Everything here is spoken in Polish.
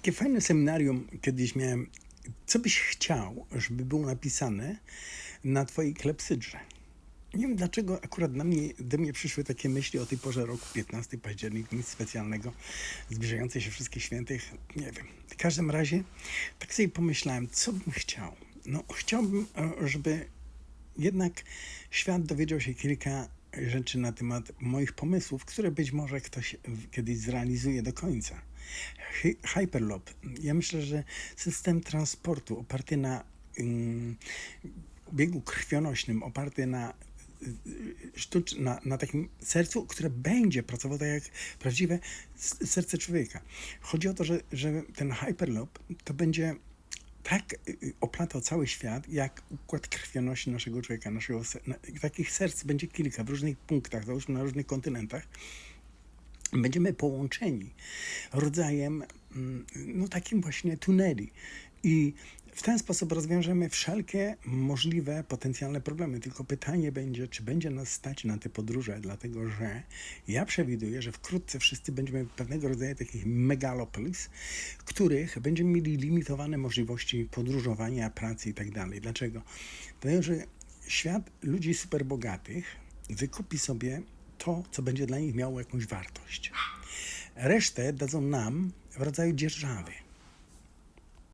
Takie fajne seminarium kiedyś miałem. Co byś chciał, żeby było napisane na twojej klepsydrze? Nie wiem dlaczego akurat na mnie, do mnie przyszły takie myśli o tej porze roku, 15 październik, nic specjalnego, zbliżające się wszystkich świętych, nie wiem. W każdym razie tak sobie pomyślałem, co bym chciał. No chciałbym, e, żeby jednak świat dowiedział się kilka rzeczy na temat moich pomysłów, które być może ktoś kiedyś zrealizuje do końca. Hy- Hyperloop. Ja myślę, że system transportu oparty na ym, biegu krwionośnym, oparty na y, sztucz, na, na takim sercu, które będzie pracowało tak jak prawdziwe serce człowieka. Chodzi o to, że, że ten Hyperloop to będzie tak y, y, oplatał cały świat, jak układ krwionośny naszego człowieka, naszego takich serc będzie kilka w różnych punktach, załóżmy na różnych kontynentach. Będziemy połączeni rodzajem, mm, no takim właśnie tuneli. I w ten sposób rozwiążemy wszelkie możliwe potencjalne problemy. Tylko pytanie będzie, czy będzie nas stać na te podróże, dlatego że ja przewiduję, że wkrótce wszyscy będziemy pewnego rodzaju takich megalopolis, których będziemy mieli limitowane możliwości podróżowania, pracy i tak dalej. Dlaczego? Dlatego, że świat ludzi superbogatych wykupi sobie to, co będzie dla nich miało jakąś wartość. Resztę dadzą nam w rodzaju dzierżawy.